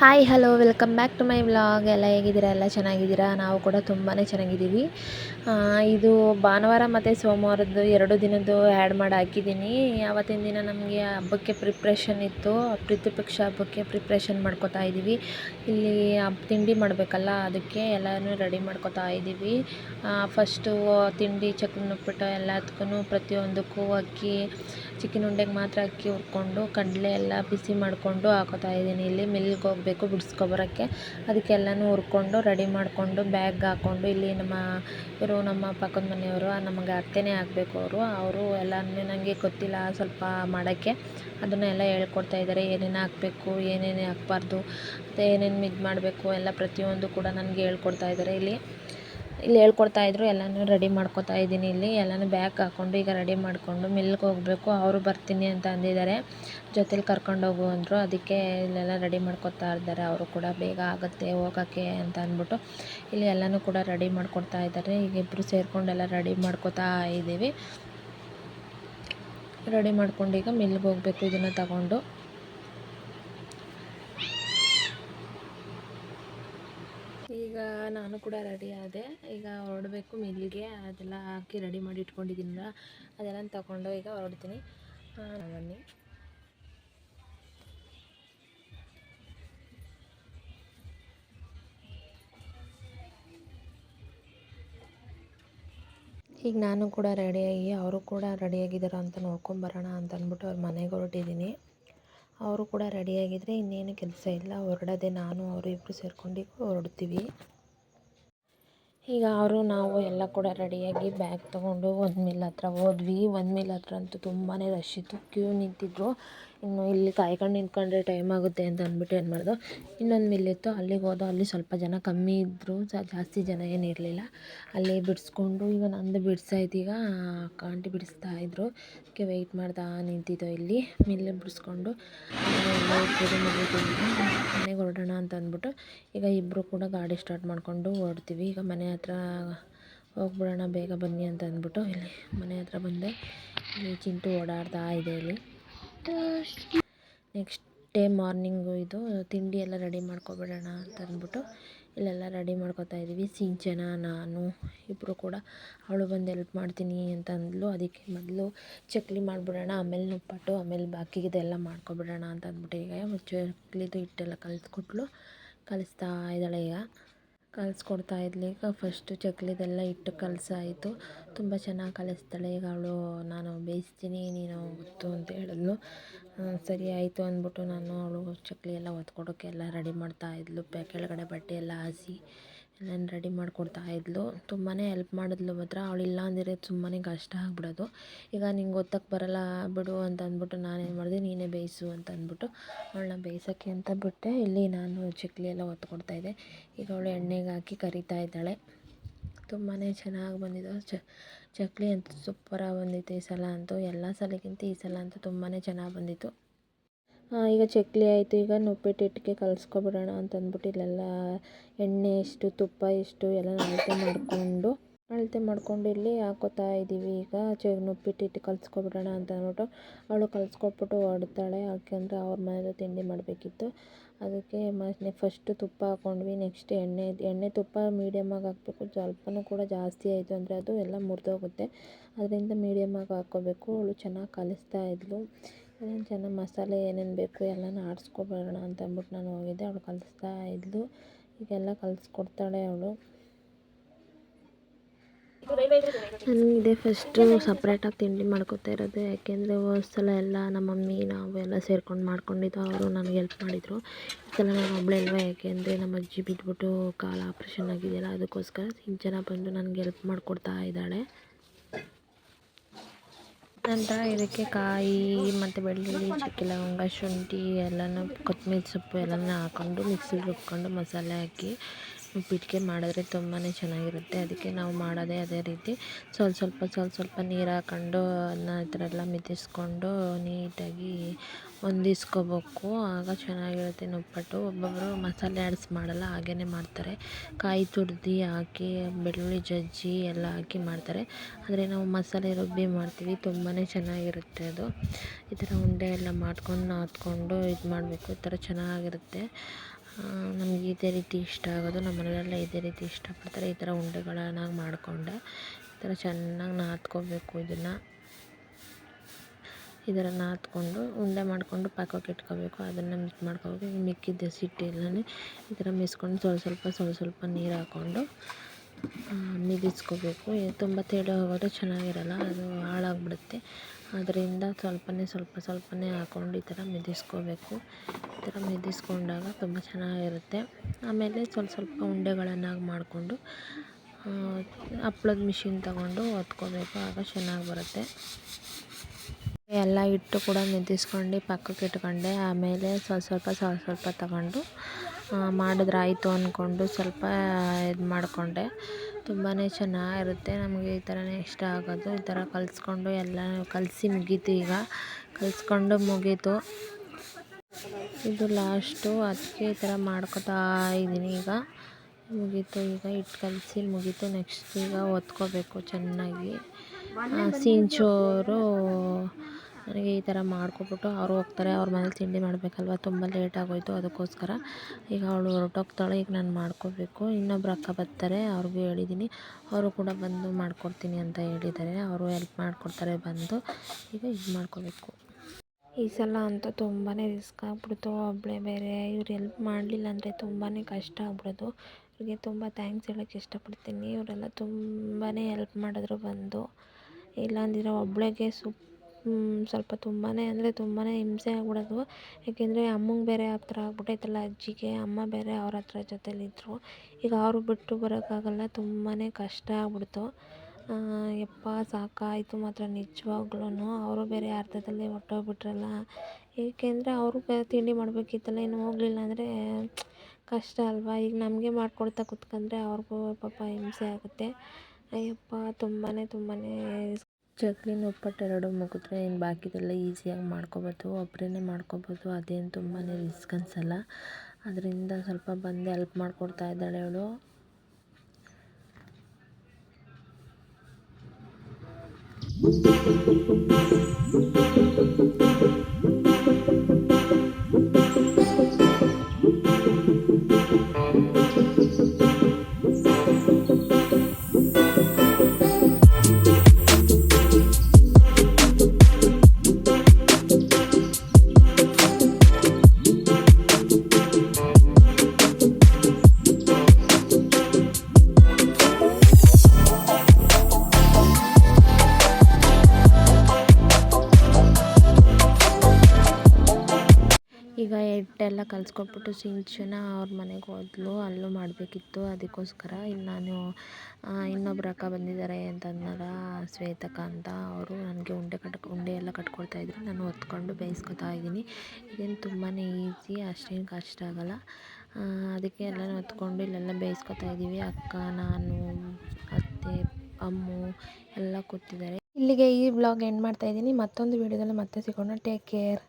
Hi hello welcome back to my vlog ಎಲ್ಲ ಹೇಗಿದ್ದೀರಾ? ಎಲ್ಲ ಚೆನ್ನಾಗಿದ್ದೀರಾ? ನಾವು ಕೂಡ ತುಂಬಾ ಚೆನ್ನಾಗಿದ್ದೀವಿ. ಇದು ಭಾನುವಾರ ಮತ್ತು ಸೋಮವಾರದ್ದು ಎರಡು ದಿನದ್ದು ಆ್ಯಡ್ ಮಾಡಿ ಹಾಕಿದ್ದೀನಿ. ಆವತ್ತಿನ ದಿನ ನಮಗೆ ಹಬ್ಬಕ್ಕೆ ಪ್ರಿಪ್ರೇಷನ್ ಇತ್ತು. ಪ್ರೀತಿಪಕ್ಷ ಹಬ್ಬಕ್ಕೆ ಪ್ರಿಪ್ರೇಷನ್ ಮಾಡ್ಕೋತಾ ಇದ್ದೀವಿ. ಇಲ್ಲಿ ತಿಂಡಿ ಮಾಡಬೇಕಲ್ಲ, ಅದಕ್ಕೆ ಎಲ್ಲನೂ ರೆಡಿ ಮಾಡ್ಕೋತಾ ಇದ್ದೀವಿ. ಫಸ್ಟು ತಿಂಡಿ, ಚಕ್ಕನ ಉಪ್ಪಿಟ್ಟು ಎಲ್ಲದಕ್ಕೂ ಪ್ರತಿಯೊಂದಕ್ಕೂ ಅಕ್ಕಿ ಚಿಕನ್ ಉಂಡೆಗೆ ಮಾತ್ರ ಅಕ್ಕಿ ಹುರ್ಕೊಂಡು, ಕಡಲೆ ಎಲ್ಲ ಬಿಸಿ ಮಾಡಿಕೊಂಡು ಹಾಕೋತಾ ಇದ್ದೀನಿ. ಇಲ್ಲಿ ಮಿಲ್ಗೆ ಹೋಗಬೇಕು. ಬಿಡಿಸ್ಕೊಬರೋಕ್ಕೆ. ಅದಕ್ಕೆಲ್ಲನೂ ಹುರ್ಕೊಂಡು ರೆಡಿ ಮಾಡಿಕೊಂಡು ಬ್ಯಾಗ್ ಹಾಕ್ಕೊಂಡು ಇಲ್ಲಿ ನಮ್ಮ ಇವರು ನಮ್ಮ ಪಕ್ಕದ ಮನೆಯವರು, ನಮಗೆ ಅತ್ತೆನೇ ಆಗಬೇಕು ಅವರು. ಅವರು ಎಲ್ಲನೂ ನನಗೆ ಗೊತ್ತಿಲ್ಲ ಸ್ವಲ್ಪ ಮಾಡೋಕ್ಕೆ. ಅದನ್ನೆಲ್ಲ ಹೇಳ್ಕೊಡ್ತಾ ಇದ್ದಾರೆ. ಏನೇನು ಹಾಕಬೇಕು, ಏನೇನು ಹಾಕ್ಬಾರ್ದು, ಮತ್ತು ಏನೇನು ಇದು ಮಾಡಬೇಕು ಎಲ್ಲ ಪ್ರತಿಯೊಂದು ಕೂಡ ನನಗೆ ಹೇಳ್ಕೊಡ್ತಾ ಇದ್ದಾರೆ ಇಲ್ಲಿ. ಇಲ್ಲಿ ಹೇಳ್ಕೊಡ್ತಾ ಇದ್ದರು ಎಲ್ಲನೂ ರೆಡಿ ಮಾಡ್ಕೊತಾ ಇದ್ದೀನಿ ಇಲ್ಲಿ. ಎಲ್ಲನೂ ಬ್ಯಾಗ್ ಹಾಕ್ಕೊಂಡು ಈಗ ರೆಡಿ ಮಾಡಿಕೊಂಡು ಮಿಲ್ಗೆ ಹೋಗಬೇಕು. ಅವರು ಬರ್ತೀನಿ ಅಂತ ಅಂದಿದ್ದಾರೆ. ಜೊತೇಲಿ ಕರ್ಕೊಂಡು ಹೋಗು ಅಂದರು ಅದಕ್ಕೆ ಇಲ್ಲೆಲ್ಲ ರೆಡಿ ಮಾಡ್ಕೊತಾ ಇದ್ದಾರೆ. ಅವರು ಕೂಡ ಬೇಗ ಆಗುತ್ತೆ, ಹೋಗೋಕ್ಕೆ ಅಂತ ಅಂದ್ಬಿಟ್ಟು ಇಲ್ಲಿ ಎಲ್ಲನೂ ಕೂಡ ರೆಡಿ ಮಾಡ್ಕೊಡ್ತಾ ಇದ್ದಾರೆ. ಈಗ ಇಬ್ಬರು ಸೇರ್ಕೊಂಡು ಎಲ್ಲ ರೆಡಿ ಮಾಡ್ಕೊತಾ ಇದ್ದೀವಿ. ರೆಡಿ ಮಾಡ್ಕೊಂಡು ಈಗ ಮಿಲ್ಗೆ ಹೋಗಬೇಕು ಇದನ್ನು ತಗೊಂಡು ಈಗ ನಾನು ಕೂಡ ರೆಡಿ ಆದೆ. ಈಗ ಹೊರಡಬೇಕು ಮಿಲ್ಗೆ ಅದೆಲ್ಲ ಹಾಕಿ ರೆಡಿ ಮಾಡಿ ಇಟ್ಕೊಂಡಿದ್ದೀನಲ್ಲ ಅದೆಲ್ಲ ತಗೊಂಡು ಈಗ ಹೊರಡ್ತೀನಿ. ಬನ್ನಿ. ಈಗ ನಾನು ಕೂಡ ರೆಡಿಯಾಗಿ ಅವರು ಕೂಡ ರೆಡಿಯಾಗಿದ್ದಾರೆ ಅಂತ ನೋಡ್ಕೊಂಬರೋಣ ಅಂತ ಅಂದ್ಬಿಟ್ಟು ಅವ್ರ ಮನೆಗೆ ಹೊರಟಿದ್ದೀನಿ ಅವರು ಕೂಡ ರೆಡಿಯಾಗಿದ್ದರೆ ಇನ್ನೇನು ಕೆಲಸ ಇಲ್ಲ. ಹೊರಡೋದೆ ನಾನು ಅವರು ಇಬ್ಬರು ಸೇರ್ಕೊಂಡು ಹೊರಡ್ತೀವಿ. ಈಗ ಅವರು ನಾವು ಎಲ್ಲ ಕೂಡ ರೆಡಿಯಾಗಿ ಬ್ಯಾಗ್ ತೊಗೊಂಡು ಒಂದು ಮಿಲ್ ಹತ್ರ ಹೋದ್ವಿ. ಒಂದು ಮಿಲ್ ಹತ್ರ ಅಂತೂ ತುಂಬಾ ರಶ್ ಇತ್ತು. ಕ್ಯೂ ನಿಂತಿದ್ರು. ಇನ್ನು ಇಲ್ಲಿ ಕಾಯ್ಕೊಂಡು ನಿಂತ್ಕೊಂಡ್ರೆ ಟೈಮ್ ಆಗುತ್ತೆ ಅಂತ ಅಂದ್ಬಿಟ್ಟು ಏನು ಮಾಡ್ದೋ? ಇನ್ನೊಂದು ಮಿಲ್ ಇತ್ತು. ಅಲ್ಲಿಗೆ ಹೋದೋ. ಅಲ್ಲಿ ಸ್ವಲ್ಪ ಜನ ಕಮ್ಮಿ ಇದ್ದರು ಜಾಸ್ತಿ ಜನ ಏನು ಇರಲಿಲ್ಲ. ಅಲ್ಲಿ ಬಿಡಿಸ್ಕೊಂಡು ಈಗ ನಂದು ಬಿಡ್ಸಾಯ್ತು ಈಗ ಆಂಟಿ ಬಿಡಿಸ್ತಾ ಇದ್ದರು ಅದಕ್ಕೆ ವೆಯ್ಟ್ ಮಾಡ್ತಾ ನಿಂತಿದ್ದೋ ಇಲ್ಲಿ. ಮಿಲ್ ಬಿಡಿಸ್ಕೊಂಡು. ಮನೆಗೆ ಹೊರಡೋಣ ಅಂತ ಅಂದ್ಬಿಟ್ಟು ಈಗ ಇಬ್ಬರು ಕೂಡ ಗಾಡಿ ಸ್ಟಾರ್ಟ್ ಮಾಡಿಕೊಂಡು ಹೊರಡ್ತೀವಿ. ಈಗ ಮನೆ ಹತ್ರ ಹೋಗ್ಬಿಡೋಣ ಬೇಗ ಬನ್ನಿ ಅಂತ ಅಂದ್ಬಿಟ್ಟು ಇಲ್ಲಿ ಮನೆ ಹತ್ರ ಬಂದೆ. ಇಲ್ಲಿ ಚಿಂಟು ಓಡಾಡ್ತಾ ಇದೆ ಇಲ್ಲಿ. ನೆಕ್ಸ್ಟ್ ಡೇ ಮಾರ್ನಿಂಗು ಇದು, ತಿಂಡಿ ಎಲ್ಲ ರೆಡಿ ಮಾಡ್ಕೊಬಿಡೋಣ ಅಂತ ಅಂದ್ಬಿಟ್ಟು ಇಲ್ಲೆಲ್ಲ ರೆಡಿ ಮಾಡ್ಕೊತಾ ಇದ್ದೀವಿ. ಸಿಂಚನ, ನಾನು ಇಬ್ಬರು ಕೂಡ. ಅವಳು ಬಂದು ಎಲ್ಪ್ ಮಾಡ್ತೀನಿ ಅಂತ ಅಂದ್ಲು. ಅದಕ್ಕೆ ಮೊದಲು ಚಕ್ಲಿ ಮಾಡಿಬಿಡೋಣ, ಆಮೇಲೆ ನುಪ್ಪಟ್ಟು, ಆಮೇಲೆ ಬಾಕಿದೆಲ್ಲ ಮಾಡ್ಕೊಬಿಡೋಣ ಅಂತ ಅಂದ್ಬಿಟ್ಟು ಈಗ ಚಕ್ಲಿದು ಹಿಟ್ಟೆಲ್ಲ ಕಲಿಸ್ಕೊಟ್ಲು ಕಲಿಸ್ತಾ ಇದ್ದಾಳೆ ಈಗ. ಕಲಿಸ್ಕೊಡ್ತಾ ಇದ್ಲು. ಈಗ ಫಸ್ಟು ಚಕ್ಲಿದೆಲ್ಲ ಇಟ್ಟು ಕಲಸಾಯಿತು. ತುಂಬ ಚೆನ್ನಾಗಿ ಕಲಿಸ್ತಾಳೆ. ಈಗ ಅವಳು, ನಾನು ಬೇಯಿಸ್ತೀನಿ, ನೀನು ಗೊತ್ತು ಅಂತ ಹೇಳಿದ್ಲು. ಸರಿ ಆಯಿತು ಅಂದ್ಬಿಟ್ಟು ನಾನು ಅವಳು ಚಕ್ಲಿ ಎಲ್ಲ ಒತ್ಕೊಡೋಕ್ಕೆ ಎಲ್ಲ ರೆಡಿ ಮಾಡ್ತಾ ಇದ್ಲು. ಕೆಳಗಡೆ ಬಟ್ಟೆ ಎಲ್ಲ ಹಾಸಿ. ಎಲ್ಲ ರೆಡಿ ಮಾಡಿಕೊಡ್ತಾ ಇದ್ಲು. ತುಂಬಾ ಹೆಲ್ಪ್ ಮಾಡಿದ್ಲು ಮಾತ್ರ. ಅವಳು ಇಲ್ಲ ಅಂದರೆ ಸುಮ್ಮನೆ ಕಷ್ಟ ಆಗ್ಬಿಡೋದು. ಈಗ ನಿಂಗೆ ಒತ್ತಕ್ಕೆ ಬರಲ್ಲ, ಬಿಡು ಅಂತ ಅಂದ್ಬಿಟ್ಟು ನಾನೇನು ಮಾಡಿದೆ, ನೀನೇ ಬೇಯಿಸು ಅಂತ ಅಂದ್ಬಿಟ್ಟು ಅವಳನ್ನ ಬೇಯಿಸೋಕ್ಕೆ ಅಂತ ಬಿಟ್ಟೆ. ಇಲ್ಲಿ ನಾನು ಚಕ್ಲಿ ಎಲ್ಲ ಒತ್ಕೊಡ್ತಾ ಈಗ ಅವಳು ಎಣ್ಣೆಗೆ ಹಾಕಿ ಕರಿತಾ ಇದ್ದಾಳೆ. ತುಂಬಾ ಚೆನ್ನಾಗಿ ಬಂದಿದ್ದು ಚ, ಚಕ್ಲಿ ಅಂತೂ ಸೂಪರಾಗಿ ಬಂದಿತ್ತು ಈ ಸಲ ಅಂತೂ. ಎಲ್ಲ ಸಲಕ್ಕಿಂತ ಈ ಸಲ ಅಂತೂ ತುಂಬಾ ಚೆನ್ನಾಗಿ ಬಂದಿತ್ತು. ಈಗ ಚಕ್ಕುಲಿ ಆಯಿತು, ಈಗ ನುಪ್ಪಿಟ್ಟು ಹಿಟ್ಟಿಗೆ ಕಲಸ್ಕೊಬಿಡೋಣ ಅಂತಂದ್ಬಿಟ್ಟು ಇಲ್ಲೆಲ್ಲ ಎಣ್ಣೆ ಎಷ್ಟು, ತುಪ್ಪ ಎಷ್ಟು ಎಲ್ಲ ಅಳತೆ ಮಾಡಿಕೊಂಡು, ಅಳತೆ ಮಾಡ್ಕೊಂಡು ಇಲ್ಲಿ ಹಾಕೋತಾ ಇದ್ದೀವಿ ಈಗ ಚ ನುಪ್ಪಿಟ್ಟು ಹಿಟ್ಟು ಕಲಿಸ್ಕೊಬಿಡೋಣ ಅಂತ ಅಂದ್ಬಿಟ್ಟು ಅವಳು ಕಲಿಸ್ಕೊಟ್ಬಿಟ್ಟು ಹೊಡ್ತಾಳೆ ಯಾಕೆಂದರೆ ಅವ್ರ ಮನೇಲಿ ತಿಂಡಿ ಮಾಡಬೇಕಿತ್ತು. ಅದಕ್ಕೆ ಮತ್ತೆ ಫಸ್ಟು ತುಪ್ಪ ಹಾಕ್ಕೊಂಡ್ವಿ ನೆಕ್ಸ್ಟ್ ಎಣ್ಣೆ ಎಣ್ಣೆ ತುಪ್ಪ ಮೀಡಿಯಮ್ಮಾಗಿ ಹಾಕಬೇಕು. ಸ್ವಲ್ಪನೂ ಕೂಡ ಜಾಸ್ತಿ ಆಯಿತು ಅಂದರೆ ಅದು ಎಲ್ಲ ಮುರಿದೋಗುತ್ತೆ. ಅದರಿಂದ ಮೀಡಿಯಮ್ಮಾಗಿ ಹಾಕ್ಕೋಬೇಕು. ಅವಳು ಚೆನ್ನಾಗಿ ಕಲಿಸ್ತಾ ಇದ್ಲು. ಏನೇನು ಚೆನ್ನಾಗಿ ಮಸಾಲೆ ಏನೇನು ಬೇಕು ಎಲ್ಲನೂ ಆಡಿಸ್ಕೊಬರೋಣ ಅಂತ ಅಂದ್ಬಿಟ್ಟು ನಾನು ಹೋಗಿದ್ದೆ. ಅವಳು ಕಲಿಸ್ತಾ ಇದ್ಲು. ಈಗೆಲ್ಲ ಕಲಿಸ್ಕೊಡ್ತಾಳೆ ಅವಳು. ನನಗಿದೆ ಫಸ್ಟು ಸಪ್ರೇಟಾಗಿ ತಿಂಡಿ ಮಾಡ್ಕೊತಾ ಇರೋದು. ಯಾಕೆಂದರೆ ಸಲ ಎಲ್ಲ ನಮ್ಮ ಮಮ್ಮಿ, ನಾವು ಎಲ್ಲ ಸೇರ್ಕೊಂಡು ಮಾಡ್ಕೊಂಡಿದ್ದು. ಅವರು ನನಗೆ ಹೆಲ್ಪ್ ಮಾಡಿದರು. ಈ ಸಲ ನಾನು ಒಬ್ಬಳೇ ಯಾಕೆಂದರೆ ನಮ್ಮ ಅಜ್ಜಿ ಬಿದ್ದುಬಿಟ್ಟು ಕಾಲು ಆಪ್ರೇಷನ್ ಆಗಿದೆಯಲ್ಲ, ಅದಕ್ಕೋಸ್ಕರ ಜನ ಬಂದು ನನಗೆ ಹೆಲ್ಪ್ ಮಾಡಿಕೊಡ್ತಾ ಇದ್ದಾಳೆ. ನಂತರ ಇದಕ್ಕೆ ಕಾಯಿ, ಮತ್ತು ಬೆಳ್ಳುಳ್ಳಿ ಚಕ್ಕೆ ಲವಂಗ ಶುಂಠಿ, ಎಲ್ಲನೂ, ಕೊತ್ತಂಬರಿ ಸೊಪ್ಪು ಎಲ್ಲನೂ ಹಾಕ್ಕೊಂಡು ಮಿಕ್ಸಿಗೆ ರುಬ್ಕೊಂಡು ಮಸಾಲೆ ಹಾಕಿ ಉಪ್ಪಿಟ್ಟಿಗೆ ಮಾಡಿದ್ರೆ ತುಂಬಾ ಚೆನ್ನಾಗಿರುತ್ತೆ. ಅದಕ್ಕೆ ನಾವು ಮಾಡೋದೇ ಅದೇ ರೀತಿ. ಸ್ವಲ್ಪ ಸ್ವಲ್ಪ ಸ್ವಲ್ಪ ಸ್ವಲ್ಪ ನೀರು ಹಾಕ್ಕೊಂಡು ಅದನ್ನ ಈ ಥರ ಎಲ್ಲ ಮಿದಿಸ್ಕೊಂಡು ನೀಟಾಗಿ ಹೊಂದಿಸ್ಕೋಬೇಕು. ಆಗ ಚೆನ್ನಾಗಿರುತ್ತೆ ನಿಪ್ಪಟ್ಟು. ಒಬ್ಬೊಬ್ಬರು ಮಸಾಲೆ ಆಡ್ಸ್ ಮಾಡಲ್ಲ ಹಾಗೇ ಮಾಡ್ತಾರೆ. ಕಾಯಿ ತುರ್ದು ಹಾಕಿ, ಬೆಳ್ಳುಳ್ಳಿ ಜಜ್ಜಿ ಎಲ್ಲ ಹಾಕಿ ಮಾಡ್ತಾರೆ. ಆದರೆ ನಾವು ಮಸಾಲೆ ರುಬ್ಬಿ ಮಾಡ್ತೀವಿ ತುಂಬಾ ಚೆನ್ನಾಗಿರುತ್ತೆ ಅದು. ಈ ಥರ ಉಂಡೆ ಎಲ್ಲ ಮಾಡ್ಕೊಂಡು, ನಾದ್ಕೊಂಡು ಇದು ಮಾಡಬೇಕು ಈ ಥರ ಚೆನ್ನಾಗಿರುತ್ತೆ. ನಮಗೆ ಇದೇ ರೀತಿ ಇಷ್ಟ ಆಗೋದು. ನಮ್ಮ ಮನೆಯಲ್ಲೆಲ್ಲ ಇದೇ ರೀತಿ ಇಷ್ಟಪಡ್ತಾರೆ. ಈ ಥರ ಉಂಡೆಗಳನ್ನಾಗಿ ಮಾಡಿಕೊಂಡೆ. ಈ ಥರ ಚೆನ್ನಾಗಿ ನಾದ್ಕೋಬೇಕು ಇದನ್ನು. ಈ ಥರ ನಾದ್ಕೊಂಡು ಉಂಡೆ ಮಾಡಿಕೊಂಡು ಪಾಕಕ್ಕೆ ಇಟ್ಕೋಬೇಕು. ಅದನ್ನು ಮಿಕ್ಸ್ ಮಾಡ್ಕೋಬೇಕು. ಮಿಕ್ಕಿದ್ದ ಹಸಿಟ್ಟು ಎಲ್ಲನೇ ಈ ಥರ ಮಿಸ್ಕೊಂಡು ಸ್ವಲ್ಪ ಸ್ವಲ್ಪ ಸ್ವಲ್ಪ ಸ್ವಲ್ಪ ನೀರು ಹಾಕ್ಕೊಂಡು ಮಿದಿಸ್ಕೋಬೇಕು. ತುಂಬ ತೇಡ ಹೋಗೋದು ಚೆನ್ನಾಗಿರಲ್ಲ. ಅದು ಹಾಳಾಗ್ಬಿಡುತ್ತೆ. ಅದರಿಂದ ಸ್ವಲ್ಪನೇ ಸ್ವಲ್ಪ ಸ್ವಲ್ಪನೇ ಹಾಕ್ಕೊಂಡು ಈ ಥರ ಮೆದಿಸ್ಕೋಬೇಕು. ಈ ಥರ ಮೆದಿಸ್ಕೊಂಡಾಗ ತುಂಬ ಚೆನ್ನಾಗಿರುತ್ತೆ. ಆಮೇಲೆ ಸ್ವಲ್ಪ ಸ್ವಲ್ಪ ಉಂಡೆಗಳನ್ನಾಗಿ ಮಾಡಿಕೊಂಡು ಹಪ್ಳದ ಮಿಷಿನ್ ತಗೊಂಡು ಒತ್ಕೋಬೇಕು ಆಗ ಚೆನ್ನಾಗಿ ಬರುತ್ತೆ. ಎಲ್ಲ ಹಿಟ್ಟು ಕೂಡ ಮಿದಿಸ್ಕೊಂಡು ಪಕ್ಕಕ್ಕೆ ಇಟ್ಕೊಂಡೆ. ಆಮೇಲೆ ಸ್ವಲ್ಪ ಸ್ವಲ್ಪ ಸ್ವಲ್ಪ ಸ್ವಲ್ಪ ತಗೊಂಡು ಮಾಡಿದ್ರೆ ಆಯಿತು ಅಂದ್ಕೊಂಡು ಸ್ವಲ್ಪ ಇದು ಮಾಡಿಕೊಂಡೆ. ತುಂಬಾ ಚೆನ್ನಾಗಿರುತ್ತೆ. ನಮಗೆ ಈ ಥರನೇ ಇಷ್ಟ ಆಗೋದು. ಈ ಥರ ಕಲಿಸ್ಕೊಂಡು ಎಲ್ಲ ಕಲಸಿ ಮುಗೀತು ಈಗ. ಕಲಿಸ್ಕೊಂಡು ಮುಗೀತು. ಇದು ಲಾಸ್ಟು. ಅದಕ್ಕೆ ಈ ಥರ ಮಾಡ್ಕೊತಾ ಇದ್ದೀನಿ ಈಗ. ಮುಗೀತು ಈಗ. ಹಿಟ್ಟು ಕಲಸಿ ಮುಗೀತು. ನೆಕ್ಸ್ಟ್ ಈಗ ಒತ್ಕೋಬೇಕು ಚೆನ್ನಾಗಿ. ಸಿಂಚೋರು ನನಗೆ ಈ ಥರ ಮಾಡ್ಕೊಬಿಟ್ಟು ಅವರು ಹೋಗ್ತಾರೆ, ಅವ್ರ ಮನೇಲಿ ತಿಂಡಿ ಮಾಡಬೇಕಲ್ವ, ತುಂಬ ಲೇಟ್ ಆಗೋಯಿತು ಅದಕ್ಕೋಸ್ಕರ. ಈಗ ಅವಳು ಹೊರಟೋಗ್ತಾಳೆ, ಈಗ ನಾನು ಮಾಡ್ಕೋಬೇಕು. ಇನ್ನೊಬ್ರು ಅಕ್ಕ ಬರ್ತಾರೆ, ಅವ್ರಿಗೂ ಹೇಳಿದ್ದೀನಿ ಅವರು ಕೂಡ ಬಂದು ಮಾಡ್ಕೊಡ್ತೀನಿ ಅಂತ ಹೇಳಿದ್ದಾರೆ. ಅವರು ಹೆಲ್ಪ್ ಮಾಡಿಕೊಡ್ತಾರೆ ಬಂದು. ಈಗ ಇದು ಮಾಡ್ಕೋಬೇಕು. ಈ ಸಲ ಅಂತೂ ತುಂಬಾ ರಿಸ್ಕ್ ಆಗ್ಬಿಡ್ತು. ಒಬ್ಬಳೇ ಬೇರೆ, ಇವ್ರು ಹೆಲ್ಪ್ ಮಾಡಲಿಲ್ಲ ಅಂದರೆ ತುಂಬಾ ಕಷ್ಟ ಆಗ್ಬಿಡೋದು. ಇವ್ರಿಗೆ ತುಂಬ ಥ್ಯಾಂಕ್ಸ್ ಹೇಳೋಕ್ಕೆ ಇಷ್ಟಪಡ್ತೀನಿ. ಇವರೆಲ್ಲ ತುಂಬಾ ಹೆಲ್ಪ್ ಮಾಡಿದ್ರು ಬಂದು. ಇಲ್ಲಾಂದಿದ್ರೆ ಒಬ್ಬಳಿಗೆ ಸುಪ್ ಸ್ವಲ್ಪ ತುಂಬಾ ಅಂದರೆ ತುಂಬಾ ಹಿಂಸೆ ಆಗ್ಬಿಡೋದು. ಏಕೆಂದರೆ ಅಮ್ಮಂಗೆ ಬೇರೆ ಆ ಥರ ಆಗ್ಬಿಟ್ಟೈತಲ್ಲ ಅಜ್ಜಿಗೆ, ಅಮ್ಮ ಬೇರೆ ಅವ್ರ ಹತ್ರ ಜೊತೆಲಿದ್ದರು ಈಗ ಅವರು ಬಿಟ್ಟು ಬರೋಕ್ಕಾಗಲ್ಲ ತುಂಬಾ ಕಷ್ಟ ಆಗ್ಬಿಡ್ತು. ಯಪ್ಪ ಸಾಕಾಯಿತು ಮಾತ್ರ ನಿಜವಾಗ್ಲೂ ಅವರು ಬೇರೆ ಅರ್ಧದಲ್ಲೇ ಹೊರ್ಟೋಗ್ಬಿಟ್ರಲ್ಲ. ಏಕೆಂದರೆ ಅವರು ತಿಂಡಿ ಮಾಡಬೇಕಿತ್ತಲ್ಲ, ಇನ್ನು ಹೋಗಲಿಲ್ಲ ಅಂದರೆ ಕಷ್ಟ ಅಲ್ವಾ? ಈಗ ನಮಗೆ ಮಾಡಿಕೊಡ್ತಾ ಕೂತ್ಕೊಂಡ್ರೆ ಅವ್ರಿಗೂ ಪಾಪ ಹಿಂಸೆ ಆಗುತ್ತೆ. ಅಯ್ಯಪ್ಪ ತುಂಬಾ ತುಂಬಾ ಚಕ್ಲಿ ಉಪ್ಪಟ್ಟು ಎರಡು ಮುಗಿದ್ರೆ ಇನ್ನು ಬಾಕಿದೆಲ್ಲ ಈಸಿಯಾಗಿ ಮಾಡ್ಕೊಬೋದು ಒಬ್ಬರೇನೆ ಮಾಡ್ಕೊಬೋದು. ಅದೇನು ತುಂಬಾ ರಿಸ್ಕ್ ಅನಿಸಲ್ಲ. ಅದರಿಂದ ಸ್ವಲ್ಪ ಬಂದು ಹೆಲ್ಪ್ ಮಾಡಿಕೊಡ್ತಾ ಇದ್ದಾಳೆ ಅವಳು. ಈಗ ಹಿಟ್ಟೆಲ್ಲ ಕಲಿಸ್ಕೊಟ್ಬಿಟ್ಟು ಸಿಂಚನ ಅವ್ರ ಮನೆಗೆ ಹೋದ್ಲು, ಅಲ್ಲೂ ಮಾಡಬೇಕಿತ್ತು. ಅದಕ್ಕೋಸ್ಕರ ಇನ್ನು ನಾನು ಇನ್ನೊಬ್ರು ಅಕ್ಕ ಬಂದಿದ್ದಾರೆ ಅಂತ ಅಂದ್ನಲ್ಲ ಶ್ವೇತಕ್ಕ ಅಂತ, ಅವರು ನನಗೆ ಉಂಡೆ ಕಟ್ ಉಂಡೆ ಎಲ್ಲ ಕಟ್ಕೊಡ್ತಾಯಿದ್ರು ನಾನು ಹೊತ್ಕೊಂಡು ಬೇಯಿಸ್ಕೊತಾ ಇದ್ದೀನಿ. ಇದೇನು ತುಂಬಾ ಈಸಿ, ಅಷ್ಟೇನು ಕಷ್ಟ ಆಗೋಲ್ಲ. ಅದಕ್ಕೆ ಎಲ್ಲನೂ ಹೊತ್ಕೊಂಡು ಇಲ್ಲೆಲ್ಲ ಬೇಯಿಸ್ಕೊತಾ ಇದ್ದೀವಿ ಅಕ್ಕ, ನಾನು, ಅತ್ತೆ, ಅಮ್ಮು ಎಲ್ಲ ಕೂತಿದ್ದಾರೆ. ಇಲ್ಲಿಗೆ ಈ ಬ್ಲಾಗ್ ಎಂಡ್ ಮಾಡ್ತಾ ಇದ್ದೀನಿ. ಮತ್ತೊಂದು ವೀಡಿಯೋದಲ್ಲಿ ಮತ್ತೆ ಸಿಗೋಣ. Take care